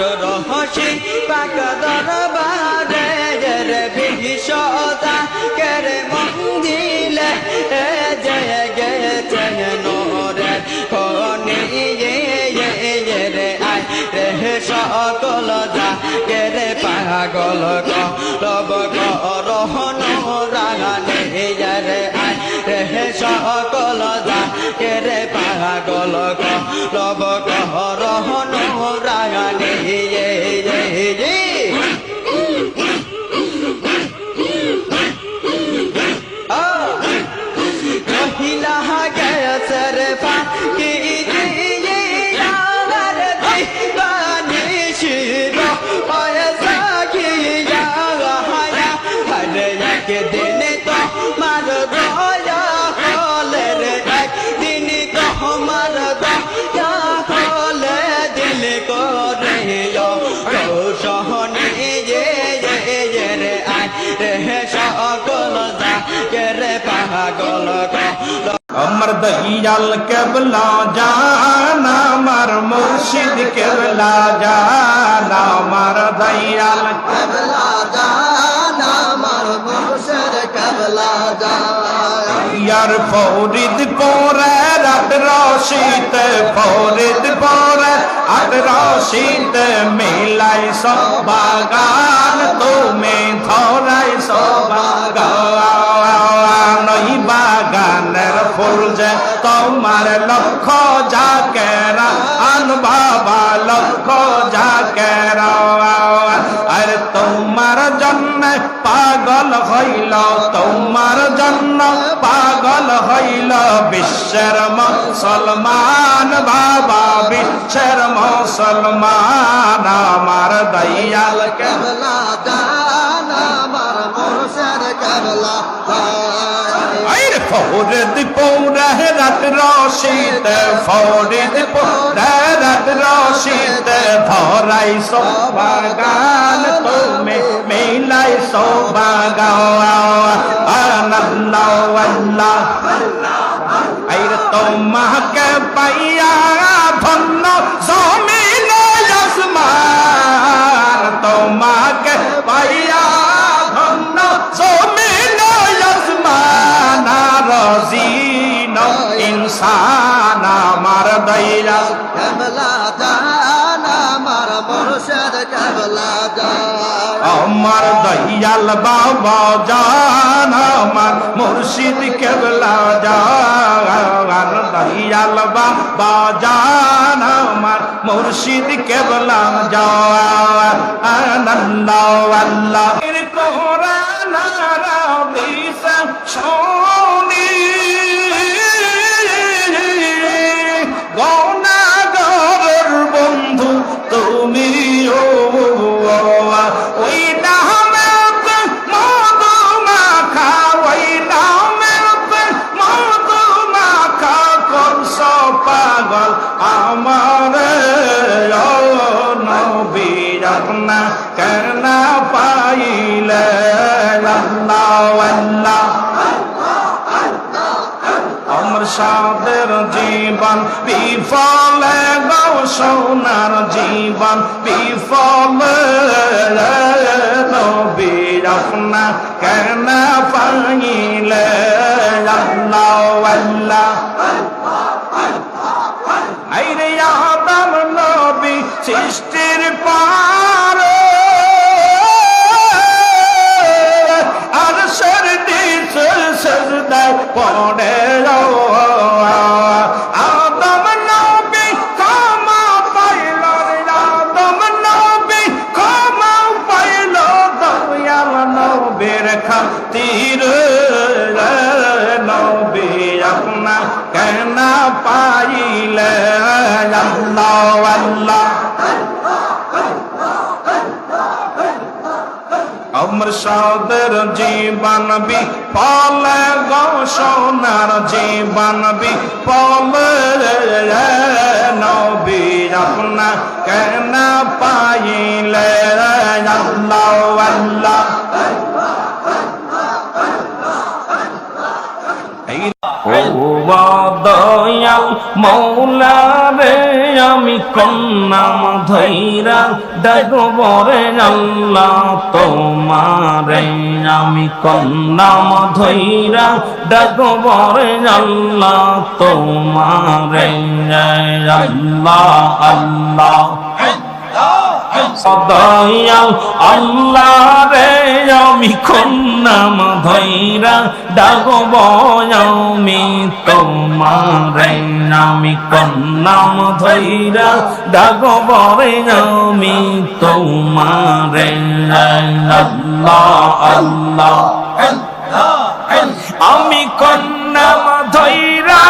রহসি পাক দরবারে রে বিশ্বতা কেরে মন্দিলে এ জয় গেছে নোরে খনি রে আয় রে সকল যা কেরে পাগল কলব করহন রাগানে রে আয় রে সকল যা কেরে পাগল কলব করহন রে সকল যা কে রে পাগল আমার দয়াল কেবলা জান আমার মুর্শিদ কেবলা জান আমার দয়াল কবলা জান আমার মুর্শিদ কবলা জান ইয়ার ফরিদ পরে রাত রশিদ ফরিদ পরে আট রশিদ মিলাই সবাগান, তুমি ধরাই সবাগান। ওই বাগানের ফুল যে তোমার লক্ষ জাকেরা আন বাবা লক্ষ জাকেরা। আর তোমার জন্য পাগল হইল, তোমার জন্য পাগল হইল বিশ্বের মুসলমান। বিশ্বের মুসলমান, আমার দয়াল কবলা, জান আমার মুর্শিদ কবলা আইর ফরিদ পৌরে, রাত রশিদ ফরিদ পৌরে, রাত রশিদ ধরাই সোবাগান তুমি মিলাই সোবাগান আল্লাহ আল্লাহ। আইর তোমাকে পাইয়া ধন্য জমিন আসমান তোমাকে পাইয়া ধন্য। জমিন আসমান রজিন ইনসান আমার দয়াল। কবলা জান আমার মুর্শিদ কবলা জান। আমার দয়াল বাবা জান। আমার মুর্শিদ কেবলা জান দয়াল বাবা যান আমার মুর্শিদ কেবলা জান আনন্দ আল্লাহ। আল্লাহ আমার সাদের জীবন, বিফলে গো সোনার জীবন, বিফলে নবীর আপনা কেন পাইলে? আল্লাহ আল্লাহ আইরে আদম নবী সৃষ্টির পাইলে আল্লাহ আল্লাহ আমার সাদের জীবন বি, পালে গো সোনার জীবন বি, পালে নবী আপনা কেন পাইলে ও দয়াল মৌলা রে আমি কন্যাম ধৈরা ডাকবরে আল্লাহ তোমারে। আমি কন্যাম ধৈরা ডাকবরে আল্লাহ তোমারে। আল্লাহ আল্লাহ। সদয়াল আল্লাহ রে ডাকব আমি তোমার নামি কন্নাম ধৈরা ডাকব আমি তোমার আমি কন্নাম ধৈরা